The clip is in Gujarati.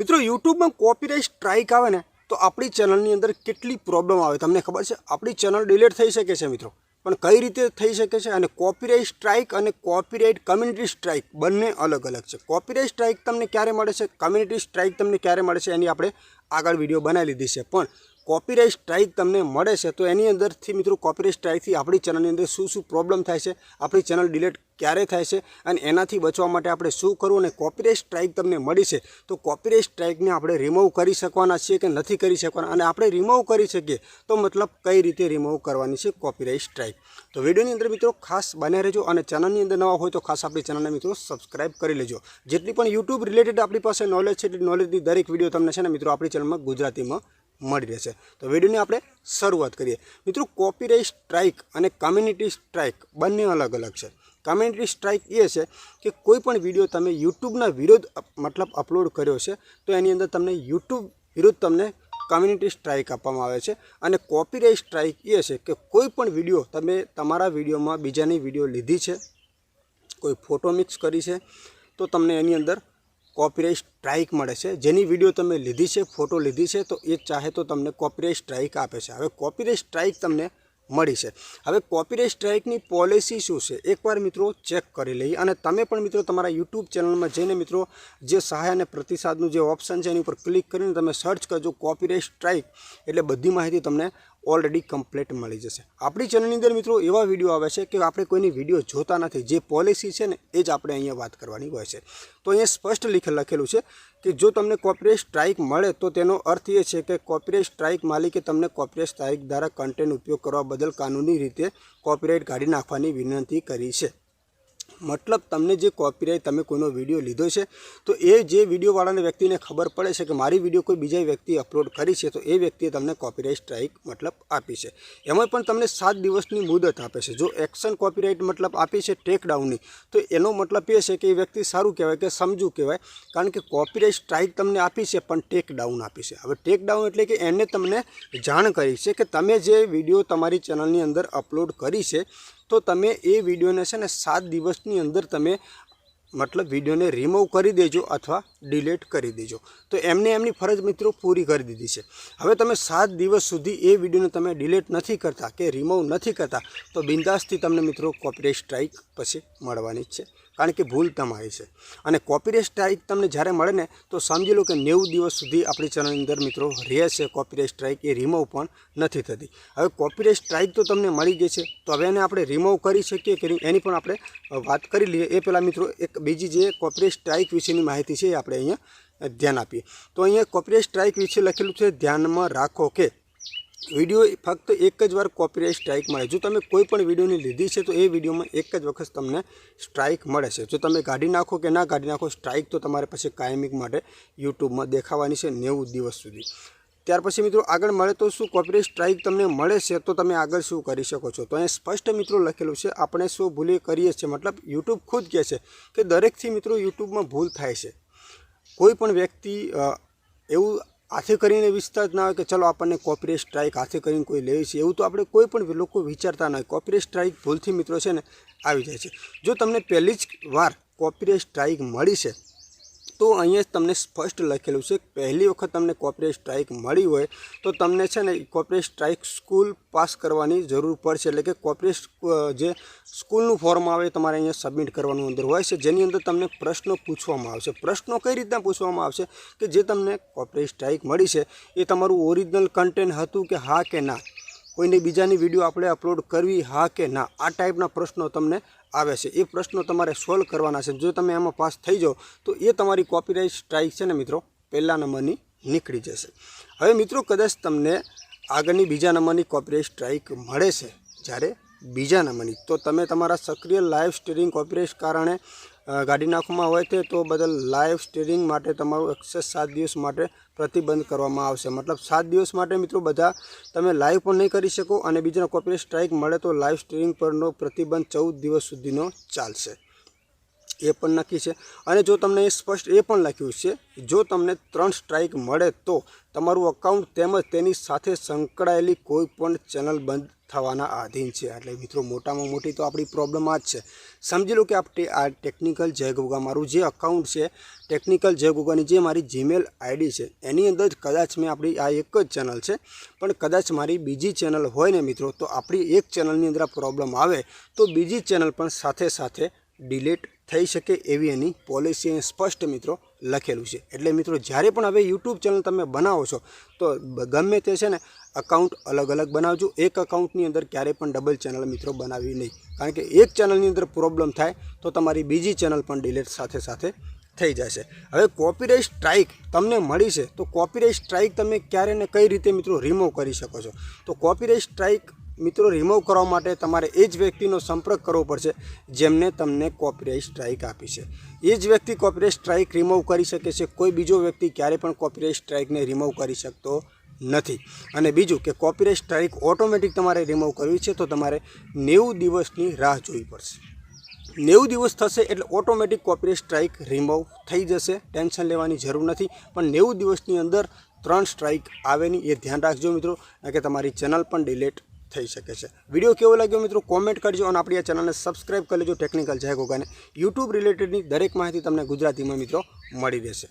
મિત્રો યુટ્યુબમાં કોપીરાઇટ સ્ટ્રાઇક આવે ને, તો આપણી ચેનલની અંદર કેટલી પ્રોબ્લેમ આવે? તમને ખબર છે? આપણી ચેનલ ડિલીટ થઈ શકે છે, મિત્રો. પણ કઈ રીતે થઈ શકે છે? અને કોપીરાઇટ સ્ટ્રાઇક અને કોપીરાઇટ કમ્યુનિટી સ્ટ્રાઇક બંને અલગ અલગ છે. કોપીરાઇટ સ્ટ્રાઇક તમને ક્યારે મળે છે? કમ્યુનિટી સ્ટ્રાઇક તમને ક્યારે મળે છે? એની આપણે આગળ વીડિયો બનાવી લીધી છે. પણ કોપીરાઇટ સ્ટ્રાઇક તમને મળે છે, તો એની અંદરથી મિત્રો કોપીરાઇટ સ્ટ્રાઇકથી આપણી ચેનલની અંદર શું શું પ્રોબ્લેમ થાય છે, આપણી ચેનલ ડિલીટ ક્યારે થાય છે અને એનાથી બચવા માટે આપણે શું કરવું અને કોપીરાઇટ સ્ટ્રાઇક તમને મળી છે, તો કોપીરાઇટ સ્ટ્રાઇકને આપણે રિમૂવ કરી શકવાના છીએ કે નથી કરી શકવાના? અને આપણે રિમૂવ કરી શકીએ, તો મતલબ કઈ રીતે રિમૂવ કરવાની છે કોપીરાઇટ સ્ટ્રાઇક તો વિડીયોની અંદર મિત્રો ખાસ બને રહેજો અને ચેનલની અંદર નવા હોય તો ખાસ આપણી ચેનલને મિત્રો સબસ્ક્રાઇબ કરી લેજો. જેટલી પણ યુટ્યુબ રિલેટેડ આપણી પાસે નોલેજ છે, એટલી નોલેજની દરેક વીડિયો તમને છે ને મિત્રો આપણી ચેનલમાં ગુજરાતીમાં મળી રહેશે. તો વિડીયોની આપણે શરૂઆત કરીએ. મિત્રો કોપીરાઇટ સ્ટ્રાઇક અને કમ્યુનિટી સ્ટ્રાઇક બંને અલગ અલગ છે. કમ્યુનિટી સ્ટ્રાઇક એ છે કે કોઈ પણ વીડિયો તમે યુટ્યુબના વિરોધ મતલબ અપલોડ કર્યો છે, તો એની અંદર તમને યુટ્યુબ વિરુદ્ધ તમને કમ્યુનિટી સ્ટ્રાઇક આપવામાં આવે છે. અને કોપીરાઇટ સ્ટ્રાઇક એ છે કે કોઈ પણ વીડિયો તમે તમારા વિડીયોમાં બીજાની વીડિયો લીધી છે, કોઈ ફોટો મિક્સ કરી છે, તો તમને એની અંદર કોપીરાઇટ સ્ટ્રાઇક મળે છે. જેની વીડિયો તમે લીધી છે ફોટો લીધી છે, તો એ ચાહે તો તમને કોપીરાઇટ સ્ટ્રાઇક આપે છે. હવે કોપીરાઇટ સ્ટ્રાઇક તમને મળી છે. હવે કોપીરાઇટ સ્ટ્રાઇકની પોલિસી શું છે? એકવાર મિત્રો ચેક કરી લઈએ અને તમે પણ મિત્રો તમારા યુટ્યુબ ચેનલમાં જઈને મિત્રો જે સહાય અને પ્રતિસાદનું જે ઓપ્શન છે એની ઉપર ક્લિક કરીને તમે સર્ચ કરજો કોપીરાઇટ સ્ટ્રાઇક એટલે બધી માહિતી તમને ઓલરેડી કમ્પ્લીટ મળી જશે. આપણી ચેનલની અંદર મિત્રો એવા વીડિયો આવે છે કે આપણે કોઈની વીડિયો જોતા નથી. જે પોલિસી છે ને એ જ આપણે અહીંયા વાત કરવાની હોય છે. તો અહીંયા સ્પષ્ટ લીખે લખેલું છે કે જો તમને કોપીરાઇટ સ્ટ્રાઇક મળે તો તેનો અર્થ એ છે કે કોપીરાઇટ સ્ટ્રાઇક માલિકે તમને કોપીરાઇટ સ્ટ્રાઇક દ્વારા કન્ટેન્ટ ઉપયોગ કરવા બદલ કાનૂની રીતે કોપીરાઇટ કાઢી નાખવાની વિનંતી કરી છે. મતલબ તમને જે કોપીરાઇટ તમે કોઈનો વીડિયો લીધો છે, તો એ જે વિડીયોવાળાને વ્યક્તિને ખબર પડે છે કે મારી વીડિયો કોઈ બીજા વ્યક્તિએ અપલોડ કરી છે, તો એ વ્યક્તિએ તમને કોપીરાઇટ સ્ટ્રાઇક મતલબ આપી છે. એમાં પણ તમને સાત દિવસની મુદત આપે છે. જો એક્શન કોપીરાઇટ મતલબ આપી છે ટેક ડાઉનની તો એનો મતલબ એ છે કે એ વ્યક્તિ સારું કહેવાય કે સમજુ કહેવાય, કારણ કે કોપીરાઇટ સ્ટ્રાઇક તમને આપી છે, પણ ટેક ડાઉન આપી છે. હવે ટેકડાઉન એટલે કે એને તમને જાણ કરી છે કે તમે જે વીડિયો તમારી ચેનલની અંદર અપલોડ કરી છે તો તમે એ વિડીયોને છે ને સાત દિવસની અંદર તમે મતલબ વિડીયોને રિમૂવ કરી દેજો અથવા ડિલીટ કરી દેજો. તો એમને એમની ફરજ મિત્રો પૂરી કરી દીધી છે. હવે તમે સાત દિવસ સુધી એ વિડીયોને તમે ડિલીટ નથી કરતા કે રિમૂવ નથી કરતા, તો બિંદાસથી તમને મિત્રો કોપરેટ સ્ટ્રાઇક પછી મળવાની છે. કારણ કે ભૂલ તમારી છે. અને કોપીરેસ સ્ટ્રાઇક તમને જ્યારે મળે ને, તો સમજી લો કે નેવું દિવસ સુધી આપણી ચેનલની અંદર મિત્રો રહેશે છે કોપીરાઇટ સ્ટ્રાઇક એ રિમૂવ પણ નથી થતી. હવે કોપીરાઇટ સ્ટ્રાઇક તો તમને મળી ગઈ છે, તો હવે એને આપણે રિમૂવ કરી શકીએ કે એની પણ આપણે વાત કરી લઈએ. એ પહેલાં મિત્રો એક બીજી જે કોપીરેસ સ્ટ્રાઇક વિશેની માહિતી છે એ આપણે અહીંયા ધ્યાન આપીએ. તો અહીંયા કોપીરાઇટ સ્ટ્રાઇક વિશે લખેલું છે, ધ્યાનમાં રાખો કે વીડિયો ફક્ત એક જ વાર કોપીરાઇટ સ્ટ્રાઇક મળે. જો તમે કોઈ પણ વિડીયોની લીધી છે, તો એ વિડીયોમાં એક જ વખત તમને સ્ટ્રાઇક મળે છે. જો તમે કાઢી નાખો કે ના કાઢી નાખો સ્ટ્રાઇક તો તમારે પછી કાયમિક માટે યુટ્યુબમાં દેખાવાની છે નેવું દિવસ સુધી. ત્યાર પછી મિત્રો આગળ મળે તો શું કોપીરાઇટ સ્ટ્રાઇક તમને મળે છે, તો તમે આગળ શું કરી શકો છો? તો અહીંયા સ્પષ્ટ મિત્રો લખેલું છે, આપણે શું ભૂલે કરીએ છીએ? મતલબ યુટ્યુબ ખુદ કહે છે કે દરેકથી મિત્રો યુટ્યુબમાં ભૂલ થાય છે. કોઈ પણ વ્યક્તિ એવું હાથે કરીને વિસ્તાર ના હોય કે ચલો આપણને કોપીરાઇટ સ્ટ્રાઇક હાથે કરીને કોઈ લે છે, એવું તો આપણે કોઈ પણ લોકો વિચારતા ન હોય. કોપીરાઇટ સ્ટ્રાઇક ભૂલથી મિત્રો છે ને આવી જાય છે. જો તમને પહેલી જ વાર કોપીરાઇટ સ્ટ્રાઇક મળી છે તો અહીંયા તમને સ્પષ્ટ લખેલું છે પહેલી વખત તમને કોપીરાઇટ સ્ટ્રાઇક મળી હોય તો તમને છે ને કોપીરાઇટ સ્ટ્રાઇક સ્કૂલ પાસ કરવાની જરૂર પડશે. એટલે કે કોપીરાઇટ જે સ્કૂલનું ફોર્મ આવે તમારે અહીંયા સબમિટ કરવાનું અંદર હોય છે. જેની અંદર તમને પ્રશ્નો પૂછવામાં આવશે. પ્રશ્નો કઈ રીતના પૂછવામાં આવશે? કે જે તમને કોપીરાઇટ સ્ટ્રાઇક મળી છે એ તમારું ઓરિજિનલ કન્ટેન્ટ હતું કે હા કે ના? કોઈને બીજાની વીડિયો આપણે અપલોડ કરવી, હા કે ના, આ ટાઈપના પ્રશ્નો તમને આવે છે. એ પ્રશ્નો તમારે સોલ્વ કરવાના છે. જો તમે એમાં પાસ થઈ જાઓ, તો એ તમારી કોપીરાઇટ સ્ટ્રાઇક છે ને મિત્રો, પહેલા નંબરની નીકળી જશે. હવે મિત્રો, કદાચ તમને આગળની બીજા નંબરની કોપીરાઇટ સ્ટ્રાઇક મળે છે, જ્યારે બીજા નંબરની, તો તમે તમારા સક્રિય લાઈવ સ્ટ્રીમિંગ કોપીરાઇટ કારણે કાઢી નાખવામાં હોય છે, તો બદલ લાઈવ સ્ટીરિંગ માટે તમારું એક્સેસ સાત દિવસ માટે પ્રતિબંધ કરવામાં આવશે. મતલબ સાત દિવસ માટે મિત્રો બધા તમે લાઈવ પણ નહીં કરી શકો અને બીજાનો કોપીરાઇટ સ્ટ્રાઇક મળે તો લાઈવ સ્ટ્રીમિંગ પરનો પ્રતિબંધ ચૌદ દિવસ સુધીનો ચાલશે. એ પણ નક્કી છે. અને જો તમને એ સ્પષ્ટ એ પણ લખ્યું છે, જો તમને ત્રણ સ્ટ્રાઇક મળે તો તમારું અકાઉન્ટ તેમજ તેની સાથે સંકળાયેલી કોઈ પણ ચેનલ બંધ થવાના આધીન છે. એટલે મિત્રો, મોટામાં મોટી તો આપણી પ્રોબ્લેમ આ જ છે. સમજી લો કે આપણે આ ટેકનિકલ જય ગોગા મારું જે અકાઉન્ટ છે ટેકનિકલ જય ગોગાની જે મારી જીમેલ આઈડી છે, એની અંદર જ કદાચ મેં આપણી આ એક જ ચેનલ છે, પણ કદાચ મારી બીજી ચેનલ હોય ને મિત્રો, તો આપણી એક ચેનલની અંદર આ પ્રોબ્લેમ આવે, તો બીજી ચેનલ પણ સાથે સાથે ડિલીટ થઈ શકે એવી એની પોલિસી સ્પષ્ટ મિત્રો લખેલું છે. એટલે મિત્રો જ્યારે પણ હવે યુટ્યુબ ચેનલ તમે બનાવો છો, તો ગમે તે છે ને અકાઉન્ટ અલગ અલગ બનાવજો. એક અકાઉન્ટની અંદર ક્યારેય પણ ડબલ ચેનલ મિત્રો બનાવી નહીં. કારણ કે એક ચેનલની અંદર પ્રોબ્લેમ થાય, તો તમારી બીજી ચેનલ પણ ડિલેટ સાથે સાથે થઈ જશે. હવે કોપીરાઇટ સ્ટ્રાઇક તમને મળી છે, તો કોપીરાઇટ સ્ટ્રાઇક તમે ક્યારે ને કઈ રીતે મિત્રો રિમૂવ કરી શકો છો? તો કોપીરાઇટ સ્ટ્રાઇક મિત્રો રિમૂવ કરવા માટે તમારે એ જ વ્યક્તિનો સંપર્ક કરવો પડશે જેમને તમને કોપીરાઇટ સ્ટ્રાઇક આપી છે. એ જ વ્યક્તિ કોપીરાઇટ સ્ટ્રાઇક રિમૂવ કરી શકે છે. કોઈ બીજો વ્યક્તિ ક્યારે પણ કોપીરાઇટ સ્ટ્રાઇકને રિમૂવ કરી શકતો નથી. અને બીજું કે કોપીરાઇટ સ્ટ્રાઇક ઓટોમેટિક તમારે રિમૂવ કરવી છે તો તમારે નેવું દિવસની રાહ જોવી પડશે. નેવું દિવસ થશે એટલે ઓટોમેટિક કોપીરાઇટ સ્ટ્રાઇક રિમૂવ થઈ જશે. ટેન્શન લેવાની જરૂર નથી. પણ નેવું દિવસની અંદર ત્રણ સ્ટ્રાઇક આવેની એ ધ્યાન રાખજો મિત્રો. કે તમારી ચેનલ પણ ડિલીટ થઈ શકે છે. વીડિયો કેવો લાગ્યો મિત્રો? કોમેન્ટ કરજો અને આપણી આ ચેનલને સબસ્ક્રાઇબ કરી લેજો ટેકનિકલ જય ગોગાને. યુટ્યુબ રિલેટેડની દરેક માહિતી તમને ગુજરાતીમાં મિત્રો મળી રહેશે.